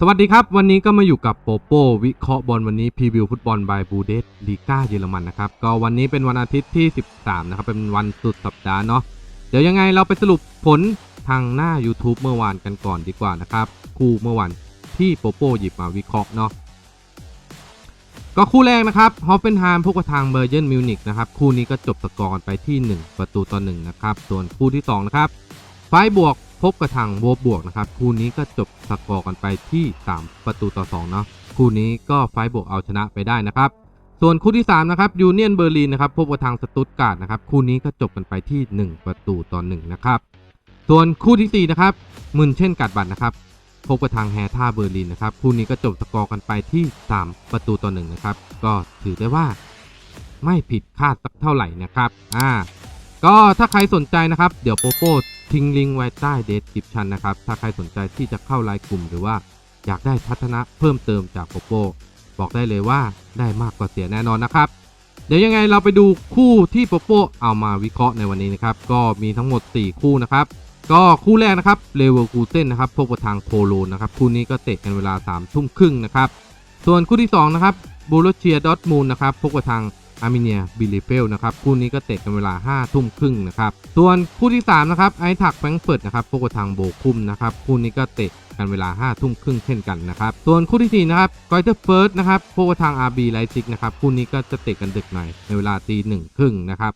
สวัสดีครับ วันนี้ก็มาอยู่กับโปโปวิเคราะห์บอลวันนี้พรีวิวฟุตบอลบายบูเดสลีกาเยอรมันนะครับ ก็วันนี้เป็นวันอาทิตย์ที่ 13 นะครับ เป็นวันสุดสัปดาห์เนาะเดี๋ยวยังไงเราไปสรุปผลทางหน้า YouTube เมื่อวานกันก่อนดีกว่านะครับคู่เมื่อวันที่โปโปหยิบมาวิเคราะห์เนาะก็คู่แรกนะครับฮอฟเฟนไฮม์พบกับทางเบอร์เยนมิวนิกนะครับคู่นี้ก็จบสกอร์กันไปที่ 1 ประตูต่อ1นะครับส่วนคู่ที่2นะครับไฟบวก พบกับทางโวบวกนะครับคู่นี้ก็จบสกอร์กันไปที่ 3 ประตูต่อ2เนาะคู่นี้ก็ไฟบวกเอาชนะไปได้นะครับ ส่วนคู่ที่3นะครับยูเนียนเบอร์ลินนะครับพบกับทางสตุตการ์ดนะครับคู่นี้ก็จบกันไปที่ 1 ประตูต่อ1นะครับส่วนคู่ที่4นะครับมุนเช่นกัดบัตรนะครับพบกับทางแฮท่าเบอร์ลินนะครับคู่นี้ก็จบสกอร์กันไปที่ 3 ประตูต่อ1นะครับก็ถือได้ว่าไม่ผิดคาดสักเท่าไหร่นะครับอ่าก็ถ้าใครสนใจนะครับ เดี๋ยวโปโป้ ทิ้งลิงก์ไว้ใต้เดสคริปชันนะครับ ถ้าใครสนใจที่จะเข้าไลน์กลุ่มหรือว่าอยากได้ทัศนะเพิ่มเติมจากโปโปบอกได้เลยว่าได้มากกว่าเสียแน่นอนนะครับ เดี๋ยวยังไงเราไปดูคู่ที่โปโปเอามาวิเคราะห์ในวันนี้นะครับ ก็มีทั้งหมด 4 คู่นะครับ ก็คู่แรกนะครับเลเวอร์คูเซนนะครับพบกับทางโคโลนนะครับคู่นี้ก็เตะกันเวลา3ทุ่มครึ่งนะครับ ส่วนคู่ที่2นะครับบูโรเชียดอทมูลนะครับพบกับทาง อาร์เมเนียบิลิเฟลนะครับคู่นี้ก็เตะกันเวลา 5 ทุ่มครึ่งนะครับส่วนคู่ที่3นะครับไอทักแฟรงก์เฟิร์ตนะครับพวกบทางโบคุมนะครับคู่นี้ก็เตะกันเวลา 5 ทุ่มครึ่งเช่นกันนะครับ ส่วนคู่ที่ 4 นะครับกอยเตอร์เฟิร์สนะครับพวกบทางอาร์บีไลซิกนะครับคู่นี้ก็จะเตะกันดึกหน่อยในเวลาตีหนึ่งครึ่งนะครับ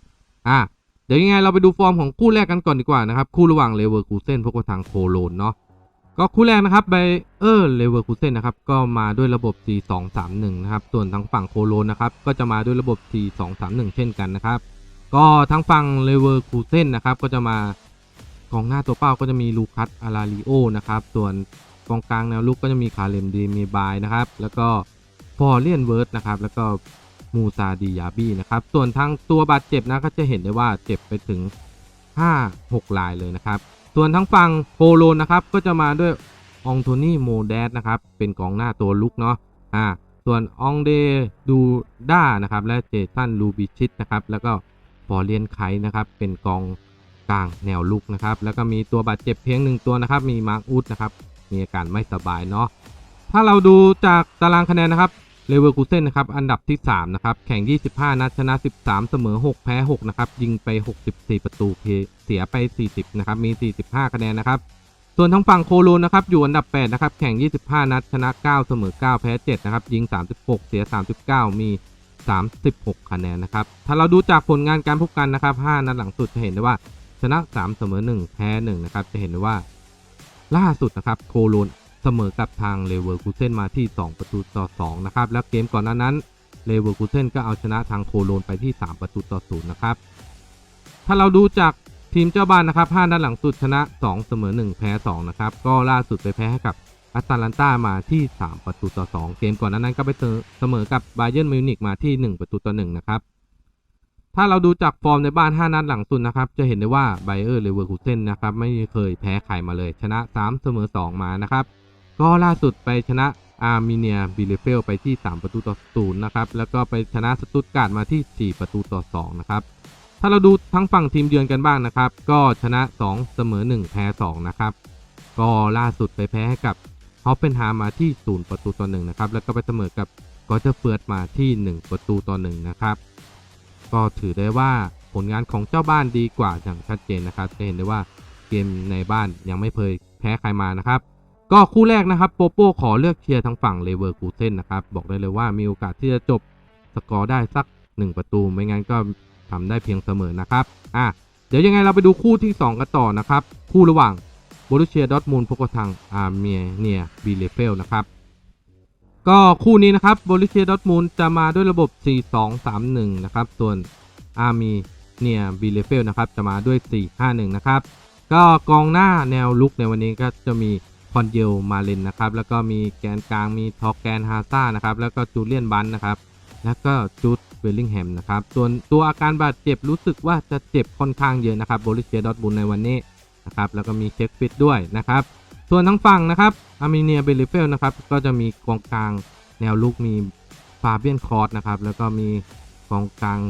อะเดี๋ยวยังไงเราไปดูฟอร์มของคู่แรกกันก่อนดีกว่านะครับคู่ระหว่างเลเวอร์คูเซนพวกบทางโคโลนเนาะ ก็คู่แรกนะครับไบเออร์เลเวอร์คูเซนนะครับก็มาด้วยระบบ 4-2-3-1 นะครับ ส่วนทางฝั่งโคโลนนะครับก็จะมาด้วยระบบ 4-2-3-1 เช่นกันนะครับ ก็ทางฝั่งเลเวอร์คูเซนนะครับก็จะมากองหน้าตัวเป้าก็จะมีลูคัสอาราลิโอนะครับ ส่วนกองกลางแนวลุกก็จะมีคาเลมดีมีบายนะครับ แล้วก็ฟอร์เลียนเวิร์ดนะครับ แล้วก็มูซาดียาบี้นะครับ ส่วนทางตัวบาดเจ็บนะก็จะเห็นได้ว่าเจ็บไปถึง 5-6 ลายเลยนะครับ ส่วนทั้งฝั่งโปโลนะครับก็จะมาด้วยองโทนี่โมเดสนะครับเป็นกองหน้าตัวลุกเนาะอ่าส่วนองเดดูด้านะครับและเจสันลูบิชิตนะครับแล้วก็ฟอร์เลียนไคนะครับเป็นกองกลางแนวลุกนะครับแล้วก็มีตัวบาดเจ็บเพียงหนึ่งตัวนะครับมีมาร์คอุดนะครับมีอาการไม่สบายเนาะถ้าเราดูจากตารางคะแนนนะครับ เลเวอร์คูเซนนะครับ อันดับที่ 3 นะครับ แข่ง 25 นัดชนะ 13 เสมอ 6 แพ้ 6 นะครับ ยิงไป 64 ประตูเพเสียไป 40 นะครับ มี 45 คะแนนนะครับ ส่วนทางฝั่งโคโลนนะครับ อยู่อันดับ 8 นะครับ แข่ง 25 นัดชนะ 9 เสมอ 9 แพ้ 7 นะครับ ยิง 36 เสีย 39 มี 36 คะแนนนะครับ ถ้าเราดูจากผลงานการพบกันนะครับ 5 นัดหลังสุดจะเห็นได้ว่าชนะ 3 เสมอ 1 แพ้ 1 นะครับ จะเห็นได้ว่าล่าสุดนะครับ โคโลน เสมอกับทางเลเวอร์คูเซนมาที่ 2 ประตูต่อ 2 นะครับ แล้วเกมก่อนหน้านั้นเลเวอร์คูเซนก็เอาชนะทางโคโลนไปที่ 3 ประตูต่อ 0 นะครับ ถ้าเราดูจากทีมเจ้าบ้านนะครับ5นัดหลังสุดชนะ 2 เสมอ 1 แพ้ 2 นะครับ ก็ล่าสุดไปแพ้ให้กับแอตแลนตามาที่ 3 ประตูต่อ 2 เกมก่อนหน้านั้นก็ไปเสมอกับบาเยิร์นมิวนิกมาที่ 1 ประตูต่อ 1 นะครับ ถ้าเราดูจากฟอร์มในบ้าน 5 นัดหลังสุดนะครับ จะเห็นได้ว่าไบเออร์เลเวอร์คูเซนนะครับไม่เคยแพ้ใครมาเลย ชนะ 3 เสมอ 2 มานะครับ ก็ล่าสุดไปชนะอาร์เมเนียบิเลเฟลไปที่ 3 ประตูต่อ0นะครับ แล้วก็ไปชนะสตุตการ์ดมาที่ 4 ประตูต่อ2นะครับ ถ้าเราดูทั้งฝั่งทีมเยือนกันบ้างนะครับ ก็ชนะ 2 เสมอ 1 แพ้ 2 นะครับ ก็ล่าสุดไปแพ้ให้กับฮอปเปนฮามาที่ 0 ประตูต่อ1นะครับ แล้วก็ไปเสมอกับกอเตอร์เฟิร์สมาที่ 1 ประตูต่อ1นะครับ ก็ถือได้ว่าผลงานของเจ้าบ้านดีกว่าอย่างชัดเจนนะครับ จะเห็นได้ว่าเกมในบ้านยังไม่เคยแพ้ใครมานะครับ ก็คู่แรกนะครับโปโป้ขอเลือกเชียร์ทางฝั่งเลเวอร์คูเซนนะครับบอกได้เลยว่ามีโอกาสที่จะจบสกอร์ได้สัก 1 ประตู ไม่งั้นก็ทำได้เพียงเสมอนะครับอะเดี๋ยวยังไงเราไปดูคู่ที่ 2 กันต่อนะครับ คู่ระหว่างบรุเชียดอทมูลพบกับทางอาร์เมียเนียบีเลเฟลนะครับก็คู่นี้นะครับบรุเชียดอทมูลจะมาด้วยระบบ 4-2-3-1 นะครับส่วนอาร์เมีเนียบีเลเฟลนะครับจะมาด้วย 4-5-1 นะครับก็กองหน้าแนวลุกในวันนี้ก็จะมี คอนเยลมาเลนนะครับ แล้วก็มีแกนกลางมีทอกแกนฮาซ่านะครับ แล้วก็จูเลียนบันนะครับ แล้วก็จูดเวลลิงแฮมนะครับ ส่วนตัวอาการบาดเจ็บรู้สึกว่าจะเจ็บค่อนข้างเยอะนะครับโบริเชียดอทบุลในวันนี้นะครับ แล้วก็มีเช็คฟิตด้วยนะครับ ส่วนทั้งฝั่งนะครับอาร์เมเนียเบลิเฟลนะครับ ก็จะมีกองกลางแนวลุกมีฟาเบียนคอร์สนะครับ แล้วก็มีกองกลาง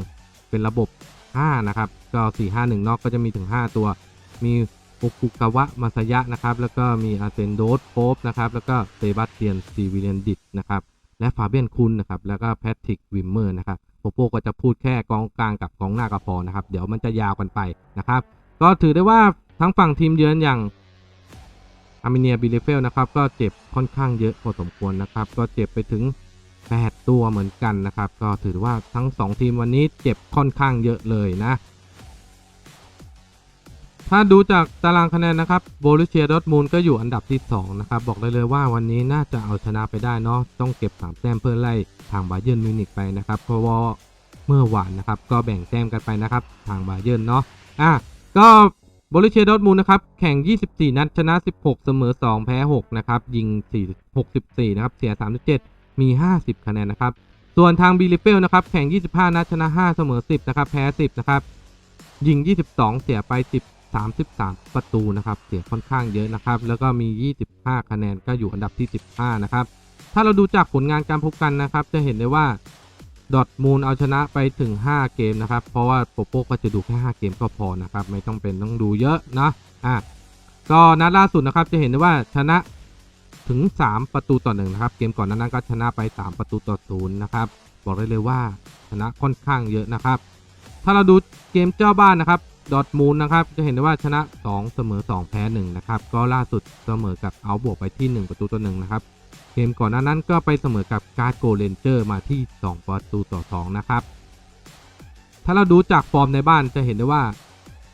เป็นระบบ 5 นะครับ ก็ 4 5 1 นอกก็จะมีถึง 5 ตัว มี โอคุกาวะมาซายะนะครับ แล้วก็มีอาเซนโดสโป๊ปนะครับ แล้วก็เซบาสเตียนซีวิเลียนดิตนะครับ และฟาเบียนคุนนะครับ แล้วก็แพทริกวิมเมอร์นะครับโปโปก็จะพูดแค่กองกลางกับกองหน้าก็พอนะครับ เดี๋ยวมันจะยาวกันไปนะครับ ก็ถือได้ว่าทั้งฝั่งทีมเยือนอย่างอาร์เมเนียบิเลเฟลนะครับ ก็เจ็บค่อนข้างเยอะพอสมควรนะครับ ก็เจ็บไปถึง 8 ตัวเหมือนกันนะครับ ก็ถือว่าทั้ง 2 ทีมวันนี้เจ็บค่อนข้างเยอะเลยนะ ถ้าดูจากตารางคะแนนนะครับโบลิเชียดอทมูลก็อยู่อันดับที่ 2 นะครับ บอกได้เลยว่าวันนี้น่าจะเอาชนะไปได้เนาะต้องเก็บ 3 แต้มเพื่อไล่ทางบาเยิร์นมิวนิกไปนะครับ เพราะว่าเมื่อวานนะครับ ก็แบ่งแต้มกันไปนะครับ ทางบาเยิร์นเนาะอะก็โบลิเชียดอทมูลนะครับ แข่ง 24 นัด ชนะ 16 เสมอ 2 แพ้ 6 นะครับ ยิง 4 64 นะครับ เสีย 37 มี 50 คะแนนนะครับ ส่วนทางบิลิเฟลนะครับ แข่ง 25 นัด ชนะ 5 เสมอ 10 นะครับ แพ้ 10 นะครับ ยิง 22 เสียไป 10 33 ประตูนะครับ เสียค่อนข้างเยอะนะครับ แล้วก็มี 25 คะแนนก็อยู่อันดับที่ 15 นะครับ ถ้าเราดูจากผลงานการพบกันนะครับ จะเห็นได้ว่าดอทมูลเอาชนะไปถึง 5 เกมนะครับ เพราะว่าโปโป้ก็จะดูแค่ 5 เกมก็พอนะครับ ไม่ต้องเป็นต้องดูเยอะนะอะก็นัดล่าสุดนะครับจะเห็นได้ว่าชนะถึง 3 ประตูต่อหนึ่งนะครับ เกมก่อนหนานั้นก็ชนะไป 3 ประตูต่อศูนย์นะครับ บอกได้เลยว่าชนะค่อนข้างเยอะนะครับ ถ้าเราดูเกมเจ้าบ้านนะครับ ดอทมูลนะครับจะเห็นได้ว่าชนะ 2 เสมอ 2 แพ้ 1 นะครับ ก็ล่าสุดเสมอกับเอาบวกไปที่ 1 ประตูต่อ1นะครับเกมก่อนหน้านั้นก็ไปเสมอกับการ์ดโกเลนเจอร์มาที่ 2 ประตูต่อ 2 นะครับ ถ้าเราดูจากฟอร์มในบ้านจะเห็นได้ว่า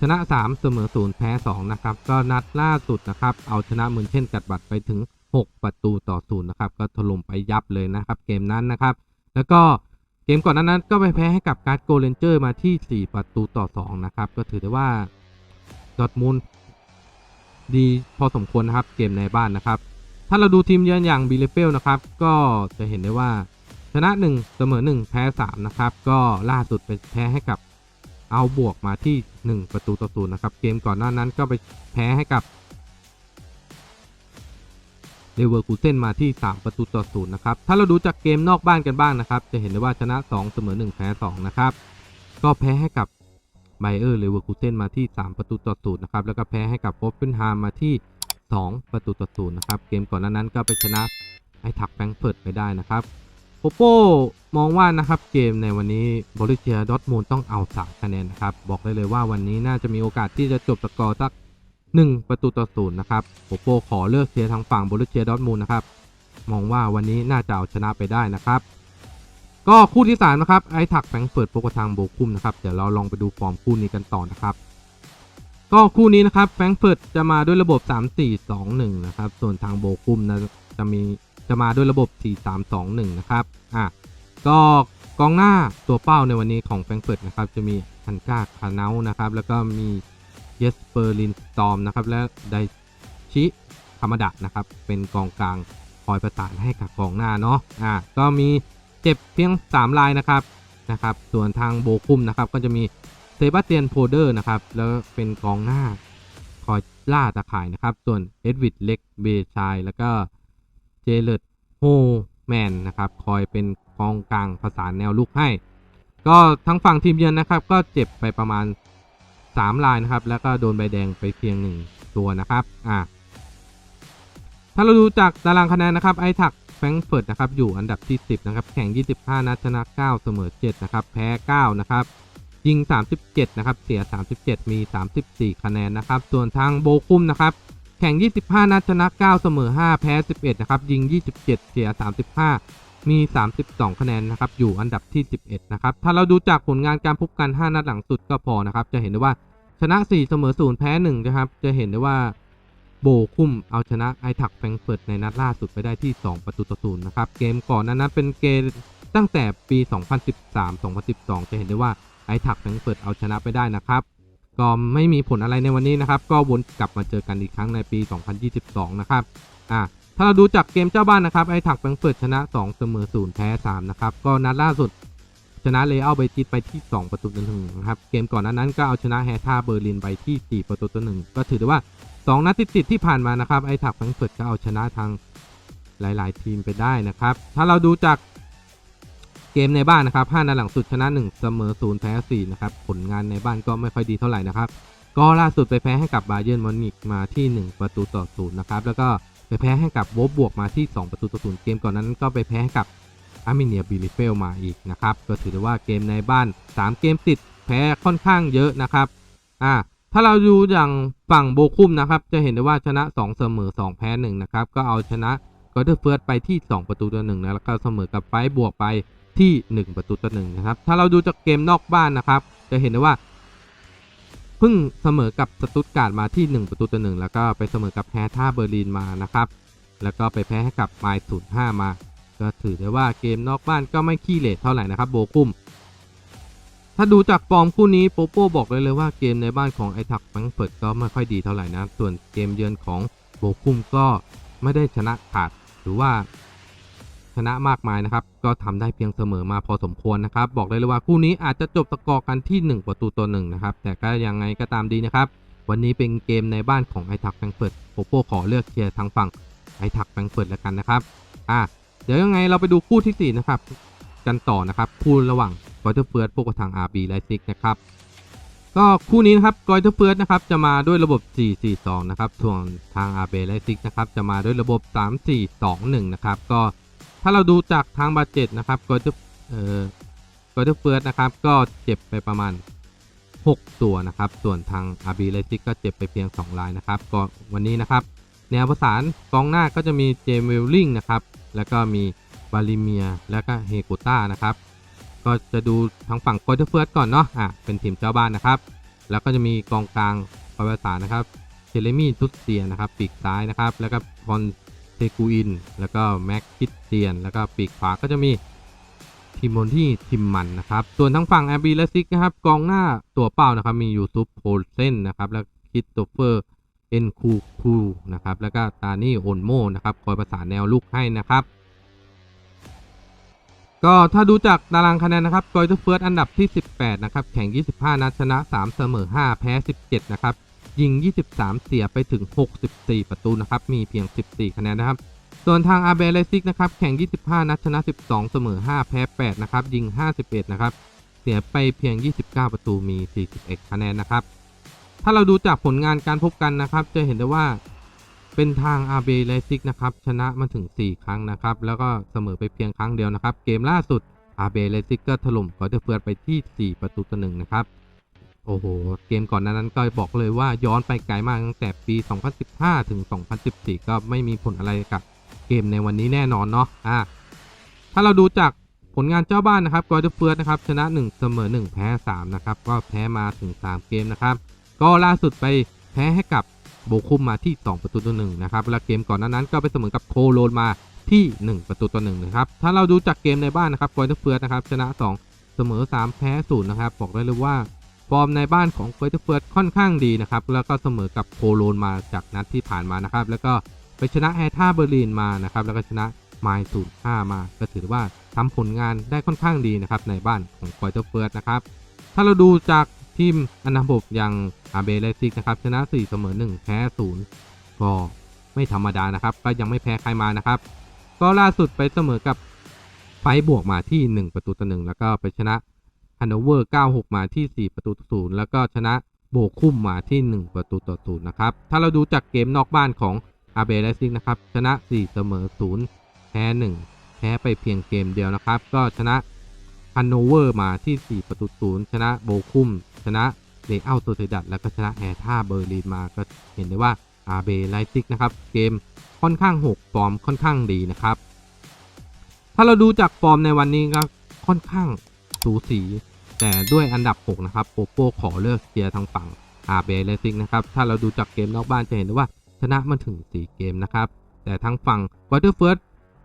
ชนะ 3 เสมอ 0 แพ้ 2 นะครับ ก็นัดล่าสุดนะครับ เอาชนะมือนเช่นกัดบัตรไปถึง 6 ประตูต่อ 0 นะครับ ก็ถล่มไปยับเลยนะครับ เกมนั้นนะครับ แล้วก็ เกมก่อนหนานั้นก็ไปแพ้ให้กับการ์ดโกเลนเจอร์มาที่ 4 ประตูต่อ 2 นะครับ ก็ถือได้ว่าดอทมูลดีพอสมควรนะครับเกมในบ้านนะครับ ถ้าเราดูทีมเยือนอย่างบิลเลเฟลนะครับ ก็จะเห็นได้ว่าชนะ 1 เสมอ 1 แพ้ 3 นะครับ ก็ล่าสุดไปแพ้ให้กับเอาบวกมาที่ 1 ประตูต่อศูนย์นะครับ เกมก่อนหน้านั้นก็ไปแพ้ให้กับ เลเวอร์คูเซนมาที่ 3 ประตูต่อศูนย์นะครับ ถ้าเราดูจากเกมนอกบ้านกันบ้างนะครับ จะเห็นได้ว่าชนะ 2 เสมอ 1 แพ้ 2 นะครับ ก็แพ้ให้กับไบเออร์เลเวอร์คูเซนมาที่ 3 ประตูต่อศูนย์นะครับ แล้วก็แพ้ให้กับโฟฟเฟนฮามมาที่ 2 ประตูต่อศูนย์นะครับ เกมก่อนหน้านั้นก็ไปชนะไอ้ถักแฟรงเฟิร์ตไปได้นะครับโปโป้มองว่านะครับเกมในวันนี้บริเชียดอทมูลต้องเอา3คะแนนนะครับ บอกได้เลยว่าวันนี้น่าจะมีโอกาสที่จะจบสกอร์สัก 1 ประตูต่อศูนย์นะครับโปโปขอเลือกเชียร์ทางฝั่งบริเชียดอทมูลนะครับ มองว่าวันนี้น่าจะเอาชนะไปได้นะครับ ก็คู่ที่3นะครับไอ้ถักแฟงเฟิร์ตพบกับทางโบคุมนะครับ เดี๋ยวเราลองไปดูฟอร์มคู่นี้กันต่อนะครับ ก็คู่นี้นะครับแฟงเฟิร์ตจะมาด้วยระบบ 3-4-2-1 นะครับ ส่วนทางโบคุมนะจะมีจะมาด้วยระบบ 4-3-2-1 นะครับ อะ ก็กองหน้าตัวเป้าในวันนี้ของแฟงเฟิร์ตนะครับจะมีฮันก้าคาเนานะครับ แล้วก็มี เยสเปอร์ลินสตอมนะครับและไดชิธรรมดะนะครับเป็นกองกลางคอยประสานให้กับกองหน้าเนาะอะก็มีเจ็บเพียง 3 ลายนะครับนะครับ ส่วนทางโบคุมนะครับก็จะมีเซบาสเตียนโพเดอร์นะครับแล้วเป็นกองหน้าคอยล่าตะข่ายนะครับ ส่วนเอ็ดวิดเล็กเบชายแล้วก็เจเลตโฮแมนนะครับคอยเป็นกองกลางประสานแนวลุกให้ ก็ทั้งฝั่งทีมเยือนนะครับ ก็เจ็บไปประมาณ 3 ลายนะครับ แล้วก็โดนใบแดงไปเพียง 1 ตัวนะครับอ่าถ้าเราดูจากตารางคะแนนนะครับไอทักแฟรงเฟิร์ตนะครับอยู่อันดับที่ 10 นะครับ แข่ง 25 นัดชนะ 9 เสมอ 7 นะครับ แพ้ 9 นะครับ ยิง 37 นะครับ เสีย 37 มี 34 คะแนนนะครับ ส่วนทางโบคุมนะครับ แข่ง 25 นัดชนะ 9 เสมอ 5 แพ้ 11 นะครับ ยิง 27 เสีย 35 มี 32 คะแนนนะครับอยู่อันดับที่ 11 นะครับ ถ้าเราดูจากผลงานการพบกัน 5 นัดหลังสุดก็พอนะครับ จะเห็นได้ว่าชนะ 4 เสมอ 0 แพ้ 1 นะครับ จะเห็นได้ว่าโบคุ้มเอาชนะไอทักแฟงก์เฟิร์ตในนัดล่าสุดไปได้ที่ 2 ประตูต่อศูนย์นะครับ เกมก่อนนั้นนั้นเป็นเกมตั้งแต่ปี 2013-2012 จะเห็นได้ว่าไอทักแฟงก์เฟิร์ตเอาชนะไปได้นะครับ ก็ไม่มีผลอะไรในวันนี้นะครับ ก็วนกลับมาเจอกันอีกครั้งในปี 2022 นะครับ อ่า ถ้าเราดูจากเกมเจ้าบ้านนะครับไอทักแฟรงเฟิร์ตชนะ 2 เสมอ 0 แพ้ 3 นะครับ ก็นัดล่าสุดชนะเลอัลเบติสไปที่ 2 ประตูต่อหนึ่งนะครับ เกมก่อนหนานั้นก็เอาชนะแฮท่าเบอร์ลินไปที่ 4 ประตูต่อหนึ่งก็ถือได้ว่า 2 นัดติดๆที่ผ่านมานะครับไอทักแฟรงเฟิร์ตก็เอาชนะทางหลาย ๆ ทีมไปได้นะครับ ถ้าเราดูจากเกมในบ้านนะครับ5นัดหลังสุดชนะ 1 เสมอ 0 แพ้ 4 นะครับ ผลงานในบ้านก็ไม่ค่อยดีเท่าไหร่นะครับ ก็ล่าสุดไปแพ้ให้กับบาเยิร์นมอนิกมาที่ 1 ประตูต่อศูนย์นะครับ แล้วก็ ไปแพ้ให้กับโวบบวกมาที่ 2 ประตูต่อศูนย์เกมก่อนนั้นก็ไปแพ้ให้กับอาร์เมเนียบิลิเฟลมาอีกนะครับ ก็ถือได้ว่าเกมในบ้าน 3 เกมติดแพ้ค่อนข้างเยอะนะครับอ่าถ้าเราดูอย่างฝั่งโบคุมนะครับ จะเห็นได้ว่าชนะ 2 เสมอ 2 แพ้ 1 นะครับ ก็เอาชนะกอเดอร์เฟิร์สไปที่ 2 ประตูต่อ1นะแล้วก็เสมอกับไฟบวกไปที่ 1 ประตูต่อ1นะครับ ถ้าเราดูจากเกมนอกบ้านนะครับ จะเห็นได้ว่า เพิ่งเสมอกับสตุตการ์ดมาที่ 1 ประตูต่อ1แล้วก็ไปเสมอกับแฮท่าเบอร์ลินมานะครับแล้วก็ไปแพ้ให้กับไมล์ศูนย์ห้ามา ก็ถือได้ว่าเกมนอกบ้านก็ไม่ขี้เหร่เท่าไหร่นะครับ โบคุมถ้าดูจากฟอร์มคู่นี้โปโป้บอกเลยเลยว่าเกมในบ้านของไอทักแฟรงเฟิร์ตก็ไม่ค่อยดีเท่าไหร่นะ ส่วนเกมเยือนของโบคุมก็ไม่ได้ชนะขาดหรือว่า ชนะมากมายนะครับ ก็ทำได้เพียงเสมอมาพอสมควรนะครับ บอกได้เลยว่าคู่นี้อาจจะจบสกอกันที่ 1 ประตูต่อหนึ่งนะครับ แต่ก็ยังไงก็ตามดีนะครับ วันนี้เป็นเกมในบ้านของไอทักแฟรงเฟิร์ตโปโป้ขอเลือกเชียร์ทางฝั่งไอทักแฟรงเฟิร์ตแล้วกันนะครับ อะ เดี๋ยวยังไงเราไปดูคู่ที่4นะครับ กันต่อนะครับ คู่ระหว่างกอยเทอร์เฟิร์สพวกบทาง RB ไลซิกนะครับ ก็คู่นี้นะครับกอยเทอร์เฟิร์สนะครับจะมาด้วยระบบ 4-4-2 นะครับส่วนทาง RB ไลซิกนะครับจะมาด้วยระบบ 3-4-2-1 นะครับ ก็ ถ้าเราดูจากทางบาดเจ็บนะครับกอยเทอร์เอ่อกอยเทอร์เฟิร์สนะครับก็เจ็บไปประมาณ 6 ตัวนะครับ ส่วนทาง RB ไลซิกก็เจ็บไปเพียง 2 รายนะครับก็วันนี้นะครับ แนวประสานกองหน้าก็จะมีเจมส์เวลลิงนะครับ แล้วก็มีบาลิเมีย แล้วก็เฮโกต้านะครับ ก็จะดูทางฝั่งโกลเทเฟิร์สก่อนเนาะอะเป็นทีมเจ้าบ้านนะครับ แล้วก็จะมีกองกลางคอยประสานนะครับเจเรมี่ทุตเซียนะครับปีกซ้ายนะครับ แล้วก็พอน เทกูอิน แล้วก็แม็กคิดเตียน แล้วก็ปีกขวาก็จะมีทิมอนที่ทิมมันนะครับ ส่วนทางฝั่งแอบีและซิกนะครับ กองหน้าตัวเป้านะครับ มียูซุปโพลเซนนะครับ แล้วคิดโตเฟอร์เอ็นคูคูนะครับ แล้วก็ตานี่โอนโมนะครับ คอยประสานแนวลุกให้นะครับ ก็ถ้าดูจากตารางคะแนนนะครับกอยเตอร์เฟิร์สอันดับที่ 18 นะครับ แข่ง 25 นัดชนะ 3 เสมอ 5 แพ้ 17 นะครับ ยิง 23 เสียไปถึง 64 ประตูนะครับ มีเพียง 14 คะแนนนะครับ ส่วนทางอาเบเลซิกนะครับ แข่ง 25 นัดชนะ 12 เสมอ 5 แพ้ 8 นะครับ ยิง 51 นะครับ เสียไปเพียง 29 ประตู มี 41 คะแนนนะครับ ถ้าเราดูจากผลงานการพบกันนะครับ จะเห็นได้ว่า เป็นทางอาเบเลซิกนะครับ ชนะมาถึง 4 ครั้งนะครับ แล้วก็เสมอไปเพียงครั้งเดียวนะครับ เกมล่าสุดอาเบเลซิกก็ถล่มกอเตอร์เฟิร์ไปที่ 4 ประตูต่อหนึ่งนะครับ โอ้โห เกมก่อนนั้นก็บอกเลยว่าย้อนไปไกลมากตั้งแต่ปี 2015 ถึง 2014 ก็ไม่มีผลอะไรกับเกมในวันนี้แน่นอนเนาะอ่าถ้าเราดูจากผลงานเจ้าบ้านนะครับกอร์เฟิร์สนะครับชนะ 1 เสมอ 1 แพ้ 3 นะครับ ก็แพ้มาถึง 3 เกมนะครับ ก็ล่าสุดไปแพ้ให้กับโบคุมมาที่ 2 ประตูต่อหนึ่งนะครับแล้วเกมก่อนนั้นก็ไปเสมอกับโคโลนมาที่ 1 ประตูต่อหนึ่งนะครับ ถ้าเราดูจากเกมในบ้านนะครับกอเตอร์เฟิร์สนะครับชนะ 2 เสมอ 3 แพ้0นะครับ บอกได้เลยว่า ฟอร์มในบ้านของเฟอร์เฟิร์สค่อนข้างดีนะครับ แล้วก็เสมอกับโคโลนมาจากนัดที่ผ่านมานะครับ แล้วก็ไปชนะแฮท่าเบอร์ลินมานะครับ แล้วก็ชนะไมล์ศูนย์ห้ามาก็ถือว่าทำผลงานได้ค่อนข้างดีนะครับในบ้านของเฟอร์เฟิร์สนะครับ ถ้าเราดูจากทีมอันดับ6อย่างอาเบเลซิกนะครับ ชนะ 4 เสมอ 1 แพ้ 0 ก็ไม่ธรรมดานะครับ ก็ยังไม่แพ้ใครมานะครับ ก็ล่าสุดไปเสมอกับไฟบวกมาที่ 1 ประตูต่อหนึ่งแล้วก็ไปชนะ ฮันโนเวอร์ 96 มาที่ 4 ประตูต่อศูนย์แล้วก็ชนะโบคุมมาที่ 1 ประตูต่อศูนย์นะครับ ถ้าเราดูจากเกมนอกบ้านของอาเบเลซิงนะครับ ชนะ 4 เสมอ 0 แพ้ 1 แพ้ไปเพียงเกมเดียวนะครับ ก็ชนะฮันโนเวอร์มาที่ 4 ประตูศูนย์ชนะโบคุมชนะเลอัลโตเทดัตแล้วก็ชนะแอร์ท่าเบอร์ลินมาก็เห็นได้ว่าอาเบไลซิกนะครับ เกมค่อนข้างหกฟอร์มค่อนข้างดีนะครับ ถ้าเราดูจากฟอร์มในวันนี้ก็ค่อนข้าง สูสี แต่ด้วยอันดับ 6 นะครับโปโป้ขอเลือกเชียร์ทางฝั่งอาเบเลซิกนะครับ ถ้าเราดูจากเกมนอกบ้านจะเห็นได้ว่าชนะมันถึง 4 เกมนะครับ แต่ทางฝั่งวอเตอร์เฟิร์ส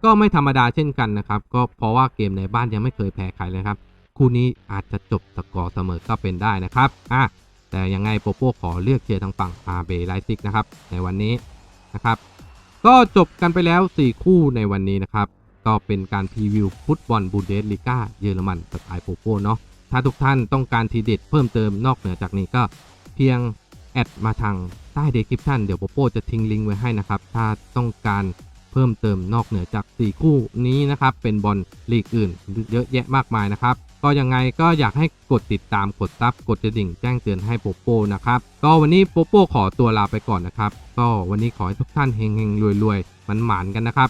ก็ไม่ธรรมดาเช่นกันนะครับ ก็เพราะว่าเกมในบ้านยังไม่เคยแพ้ใครเลยครับ คู่นี้อาจจะจบสกอร์เสมอก็เป็นได้นะครับอะแต่ยังไงโปโป้ขอเลือกเชียร์ทางฝั่งอาเบไลซิกนะครับในวันนี้นะครับ ก็จบกันไปแล้ว 4 คู่ในวันนี้นะครับ ก็เป็นการพรีวิวฟุตบอลบูเดสลิก้าเยอรมันสไตล์โปโปเนาะถ้าทุกท่านต้องการทีเด็ดเพิ่มเติมนอกเหนือจากนี้ก็เพียงแอดมาทางใต้เดคริปชันเดี๋ยวโปโปจะทิ้งลิงก์ไว้ให้นะครับ ถ้าต้องการเพิ่มเติมนอกเหนือจาก 4 คู่นี้นะครับ เป็นบอลลีกอื่น เยอะแยะมากมายนะครับ ก็ยังไงก็อยากให้กดติดตามกดซับกดกระดิ่งแจ้งเตือนให้โปโปนะครับ ก็วันนี้โปโปขอตัวลาไปก่อนนะครับ ก็วันนี้ขอให้ทุกท่านเฮงเฮงรวยรวยมันหมานกันนะครับ